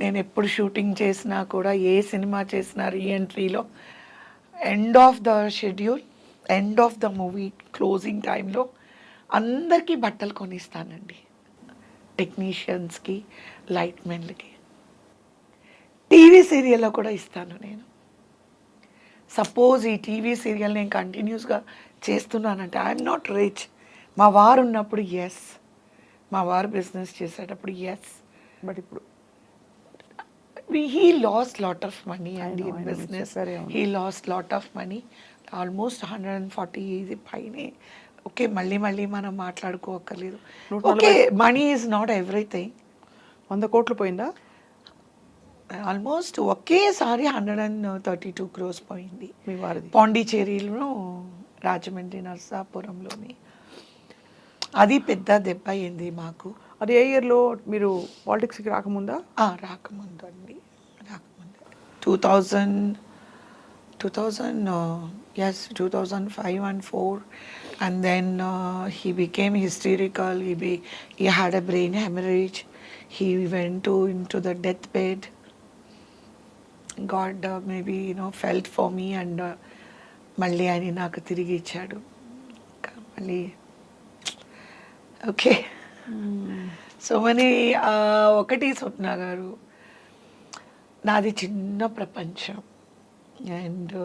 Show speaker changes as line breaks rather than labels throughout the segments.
నేను ఎప్పుడు షూటింగ్ చేసినా కూడా ఏ సినిమా చేసినా రీఎంట్రీలో end of the schedule end of the movie closing టైంలో అందరికీ బట్టలు కొనిస్తానండి. టెక్నీషియన్స్కి లైట్ మెన్లకి టీవీ సీరియల్లో కూడా ఇస్తాను నేను. సపోజ్ ఈ టీవీ సీరియల్ నేను కంటిన్యూస్గా చేస్తున్నానంటే ఐఎమ్ నాట్ రిచ్ మా వారు ఉన్నప్పుడు ఎస్ మా వారు బిజినెస్ చేసేటప్పుడు ఎస్
బట్ ఇప్పుడు
he lost lot of money and
know,
in
I know,
business
చెప్పారే అవును.
He lost lot of money almost hundred and forty ఇది పైనే. ఓకే మళ్ళీ మళ్ళీ మనం మాట్లాడుకోకర్లేదు okay money is not everything
వంద కోట్లు పోయిందా?
ఆల్మోస్ట్ ఒకేసారి hundred and thirty two crores పోయింది.
మీ వారిది.
పాండిచేరిలో రాజమండ్రి నర్సాపురంలోని. అది పెద్ద దెబ్బ అయింది మాకు.
అది ఏ ఇయర్లో మీరు పాలిటిక్స్కి రాకముందా?
రాకముందు. అండి రాకముందు two thousand two thousand yes two thousand five and four and then he became hysterical he be he had a brain haemorrhage he went to in to the death bed God maybe you know felt for me and మళ్ళీ ఆయన నాకు తిరిగి ఇచ్చాడు. మళ్ళీ okay so money ఒకటి స్వప్న గారు నాది చిన్న ప్రపంచం. And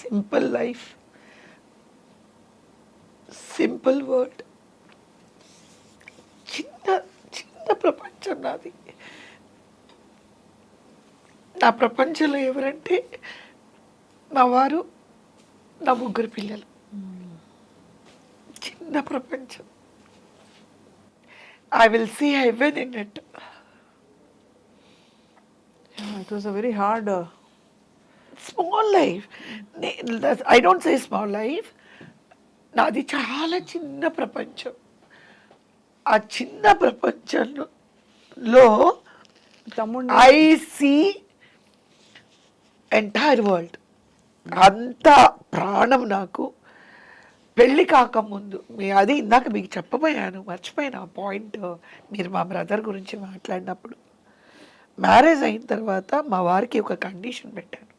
simple life simple word చిన్న చిన్న ప్రపంచం నాది. నా ప్రపంచంలో ఎవరంటే మా వారు నా ముగ్గురు పిల్లలు. చిన్న ప్రపంచం. I will see heaven in it
it was a very hard
small life I don't say small life నాది చాలా చిన్న ప్రపంచం. ఆ చిన్న ప్రపంచంలో
తమ్ముడిని
ఐ సీ ఎంటైర్ వరల్డ్ అంత ప్రాణం నాకు. పెళ్ళి కాకముందు మీ అది ఇందాక మీకు చెప్పబోయాను మర్చిపోయాను ఆ పాయింట్ మీరు మా బ్రదర్ గురించి మాట్లాడినప్పుడు. మ్యారేజ్ అయిన తర్వాత మా వారికి ఒక కండిషన్ పెట్టాను.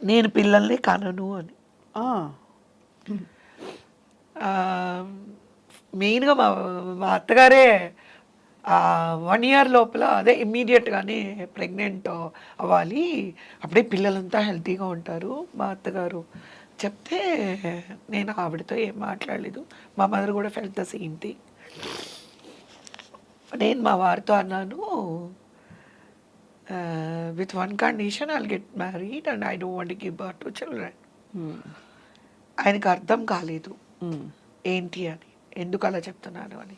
నేను పిల్లల్ని కనను అని. మెయిన్గా మా మా అత్తగారే వన్ ఇయర్ లోపల అదే ఇమ్మీడియట్గానే ప్రెగ్నెంట్ అవ్వాలి. అప్పుడే పిల్లలంతా హెల్తీగా ఉంటారు మా అత్తగారు. చెప్తే నేను ఆవిడతో ఏం మాట్లాడలేదు. మా మదర్ కూడా ఫెల్ట్ ద సేమ్ థింగ్ నేను మా వారితో అన్నాను with one condition I'll get married and I don't want give birth to children. ఆయనకు అర్థం కాలేదు.
మ్మ్.
ఏంటి అని? ఎందుకు అలా చెప్తున్నాను అని?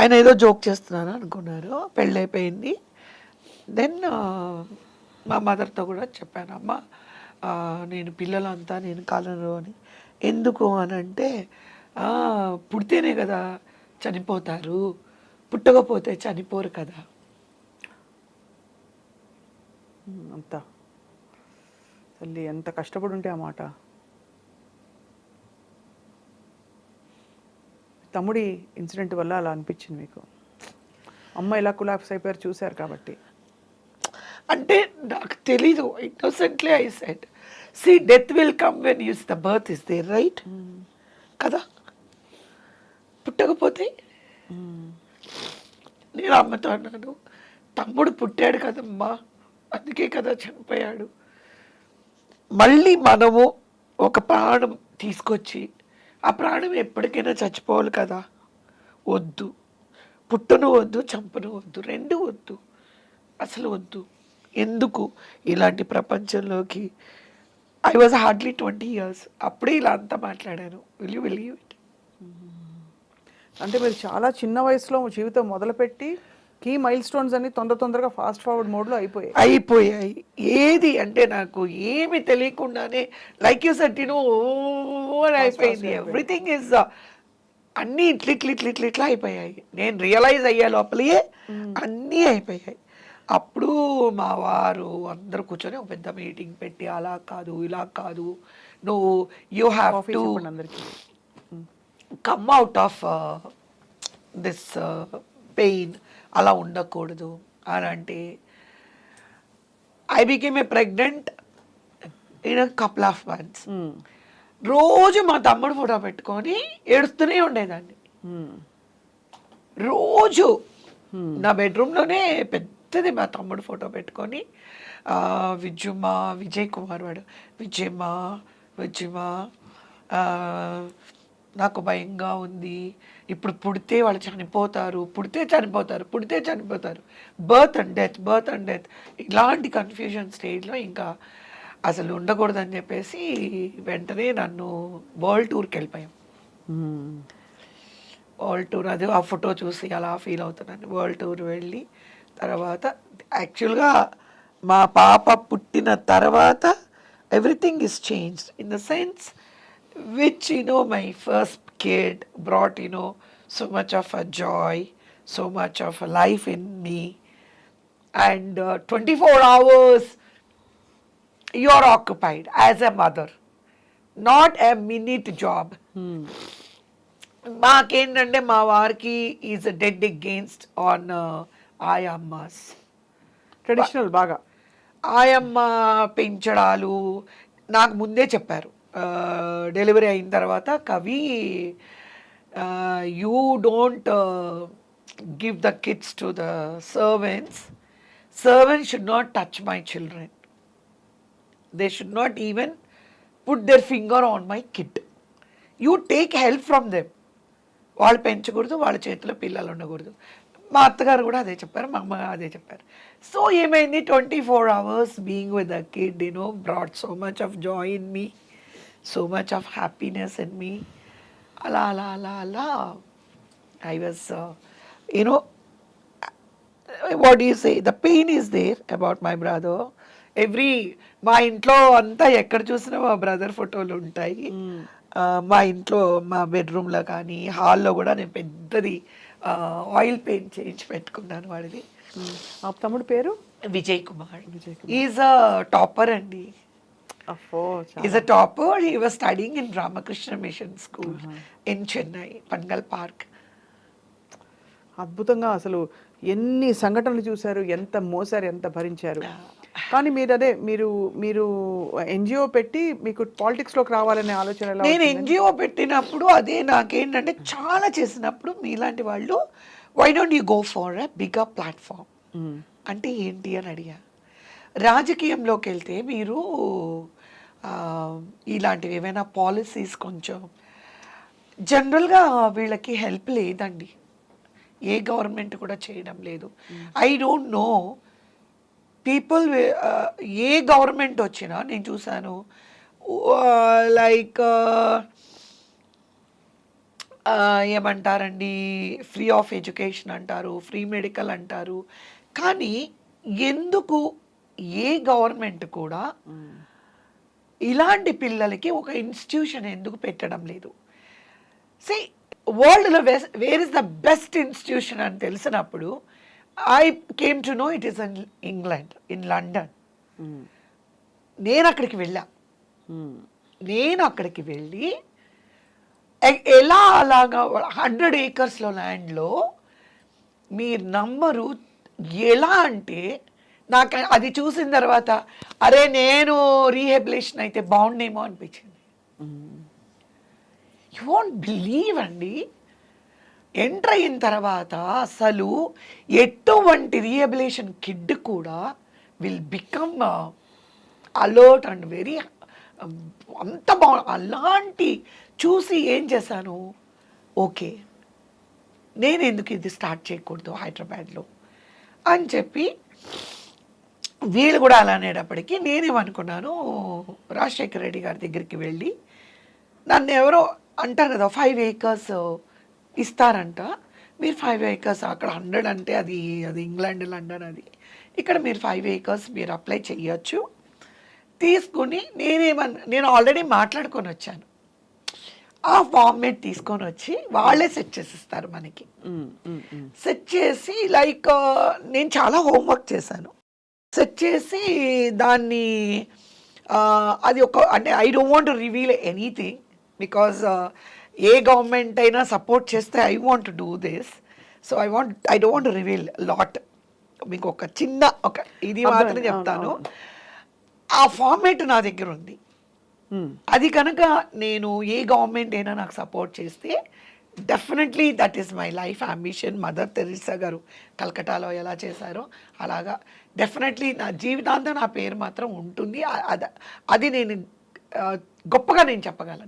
ఆయన ఏదో జోక్ చేస్తున్నాను అనుకున్నారు. పెళ్ళైపోయింది. దెన్ మా మదర్తో కూడా చెప్పాను అమ్మ నేను పిల్లలంతా నేను కాలను అని. ఎందుకు అని అంటే పుడితేనే కదా చనిపోతారు. పుట్టకపోతే చనిపోరు కదా.
అంత. తల్లి ఎంత కష్టపడి ఉంటే ఆ మాట. తమ్ముడి ఇన్సిడెంట్ వల్ల అలా అనిపించింది మీకు. అమ్మ ఇలా కులాప్స్ అయిపోయారు చూశారు కాబట్టి.
అంటే నాకు తెలీదు innocently I said see death will come when use the birth is there right కదా? పుట్టకపోతే? నేను అమ్మతో అన్నాను తమ్ముడు పుట్టాడు కదమ్మా అందుకే కదా చనిపోయాడు. మళ్ళీ మనము ఒక ప్రాణం తీసుకొచ్చి ఆ ప్రాణం ఎప్పటికైనా చచ్చిపోవాలి కదా? వద్దు. పుట్టును వద్దు చంపను వద్దు రెండు వద్దు అసలు వద్దు. ఎందుకు ఇలాంటి ప్రపంచంలోకి? I was hardly twenty years అప్పుడే ఇలా అంతా మాట్లాడాను. విల్ యూ బిలీవ్ ఇట్
అంటే మీరు చాలా చిన్న వయసులో జీవితం మొదలుపెట్టి కీ మైల్ స్టోన్స్ అన్ని తొందర తొందరగా ఫాస్ట్ ఫార్వర్డ్ మోడ్లో అయిపోయాయి.
అయిపోయాయి. ఏది అంటే నాకు ఏమి తెలియకుండానే లైక్ యూ సెట్ నో అని అయిపోయింది. ఎవ్రీథింగ్ ఇస్ అన్నీ ఇట్ల ఇట్ల ఇట్ల ఇట్ల ఇట్లా అయిపోయాయి. నేను రియలైజ్ అయ్యే లోపలే అన్నీ అయిపోయాయి. అప్పుడు మా వారు అందరూ కూర్చొని ఒక పెద్ద మీటింగ్ పెట్టి అలా కాదు ఇలా కాదు. నువ్వు you have to of uh, this uh, pain అలా ఉండకూడదు అని అంటే I became a pregnant in couple of months. రోజు మా తమ్ముడు ఫోటో పెట్టుకొని ఏడుస్తూనే ఉండేదాన్ని. రోజు నా బెడ్రూమ్లోనే పెద్దది మా తమ్ముడు ఫోటో పెట్టుకొని. ఆ, విజయమా విజయ్ కుమార్ వాడు. విజయమా విజయమా నాకు భయంగా ఉంది. ఇప్పుడు పుడితే వాళ్ళు చనిపోతారు పుడితే చనిపోతారు పుడితే చనిపోతారు. Birth and death birth and death. ఇలాంటి కన్ఫ్యూజన్ స్టేజ్లో ఇంకా అసలు ఉండకూడదని చెప్పేసి వెంటనే నన్ను వరల్డ్ టూర్కి వెళ్ళిపోయాం. వరల్డ్ టూర్ అది ఆ ఫోటో చూసి అలా ఫీల్ అవుతున్నాను వరల్డ్ టూర్ వెళ్ళి తర్వాత యాక్చువల్గా మా పాప పుట్టిన తర్వాత everything is change in the sense which you know my first kid brought you know so much of a joy so much of a life in me and twenty four hours are occupied as a mother, not a minute job.
Hmm.
మాకేంటంటే మా వారికి is dead against on ఆయమ్మస్.
Traditional బాగా.
ఆయమ్మ పెంచడాలు నాకు ముందే చెప్పారు. Delivery అయిన తర్వాత కవి you don't give the kids to the servants servants should not touch my children they should not even put their finger on my kid you take help from them వాళ్ళు పెంచకూడదు వాళ్ళ చేతిలో పిల్లలు ఉండకూడదు. మా అత్తగారు కూడా అదే చెప్పారు మా అమ్మ అదే చెప్పారు. సో ఏమైంది? Twenty four hours being with the kid you know brought so much of joy in me so much of happiness in me. అలా అలా అలా అలా I was you know what you say? The pain is there about my brother. Every మా ఇంట్లో అంతా ఎక్కడ చూసినా మా బ్రదర్ ఫోటోలు ఉంటాయి. మా ఇంట్లో మా బెడ్రూమ్లో కానీ హాల్లో కూడా నేను పెద్దది ఆయిల్ పెయింట్ చేయించి పెట్టుకున్నాను వాడిది.
ఆ తమ్ముడు పేరు?
Vijay Kumar. Is a topper అండి. Is a topper he was studying in Ramakrishna Mission School in Chennai Panagal Park
అద్భుతంగా అసలు ఎన్ని సంఘటనలు చూశారు ఎంత మోసారు ఎంత భరించారు. కానీ మీరు అదే మీరు మీరు ఎన్జిఓ పెట్టి మీకు పాలిటిక్స్లోకి రావాలనే ఆలోచన
నేను? ఎన్జిఓ పెట్టినప్పుడు అదే నాకేంటంటే చాలా చేసినప్పుడు మీలాంటి వాళ్ళు why don't you go for a bigger platform. అంటే ఏంటి అని అడిగా. రాజకీయంలోకి వెళ్తే మీరు ఇలాంటివి ఏమైనా పాలసీస్ కొంచెం జనరల్గా వీళ్ళకి హెల్ప్ లేదండి. ఏ గవర్నమెంట్ కూడా చేయడం లేదు. ఐ డోంట్ నో పీపుల్ ఏ గవర్నమెంట్ వచ్చినా నేను చూశాను లైక్ ఏమంటారండి ఫ్రీ ఆఫ్ ఎడ్యుకేషన్ అంటారు ఫ్రీ మెడికల్ అంటారు కానీ ఎందుకు ఏ గవర్నమెంట్ కూడా. ఇలాంటి పిల్లలకి ఒక ఇన్స్టిట్యూషన్ ఎందుకు పెట్టడం లేదు సి వరల్డ్లో where is the best institution అని తెలిసినప్పుడు I came to know it is in England in London. నేను అక్కడికి వెళ్ళా
మ్మ్.
నేను అక్కడికి వెళ్ళి ఎలా అలాగా హండ్రెడ్ ఏకర్స్లో ల్యాండ్లో మీరు నమ్మరు ఎలా అంటే నాకు అది చూసిన తర్వాత అరే నేను రీహెబిలేషన్ అయితే బాగుండేమో అనిపించింది. యూ వాంట్ బిలీవ్ అండి ఎంటర్ అయిన తర్వాత అసలు ఎటువంటి రీహబిలేషన్ కిడ్ కూడా will become alert and very అంత బాగు అలాంటి చూసి ఏం చేశాను? ఓకే నేను ఎందుకు ఇది స్టార్ట్ చేయకూడదు హైదరాబాద్లో అని చెప్పి వీళ్ళు కూడా అలా అనేటప్పటికీ నేనేమనుకున్నాను రాజశేఖర రెడ్డి గారి దగ్గరికి వెళ్ళి నన్ను ఎవరో అంటారు కదా ఫైవ్ ఏకర్స్ ఇస్తారంట. మీరు ఫైవ్ ఏకర్స్ అక్కడ హండ్రెడ్ అంటే అది అది ఇంగ్లాండ్ లండన్ అది. ఇక్కడ మీరు ఫైవ్ ఏకర్స్ మీరు అప్లై చేయొచ్చు. తీసుకుని నేనేమన్ నేను ఆల్రెడీ మాట్లాడుకొని వచ్చాను. ఆ ఫార్మేట్ తీసుకొని వచ్చి వాళ్ళే సెట్ చేసిస్తారు మనకి. సెట్ చేసి లైక్ నేను చాలా హోంవర్క్ చేశాను. సెట్ చేసి దాన్ని అది ఒక అంటే I don't want reveal anything because A government అయినా సపోర్ట్ చేస్తే I want do this so I want I don't reveal lot మీకు ఒక చిన్న ఒక ఇది మాత్రం. చెప్తాను. ఆ ఫార్మేట్ నా దగ్గర ఉంది.
మ్మ్.
అది కనుక నేను ఏ గవర్నమెంట్ అయినా నాకు సపోర్ట్ చేస్తే definitely that is my life ambition Mother Teresa గారు కలకటాలో ఎలా చేశారో అలాగా. డెఫినెట్లీ నా జీవితాంతం నా పేరు మాత్రం ఉంటుంది. అద- నేను గొప్పగా నేను చెప్పగలను.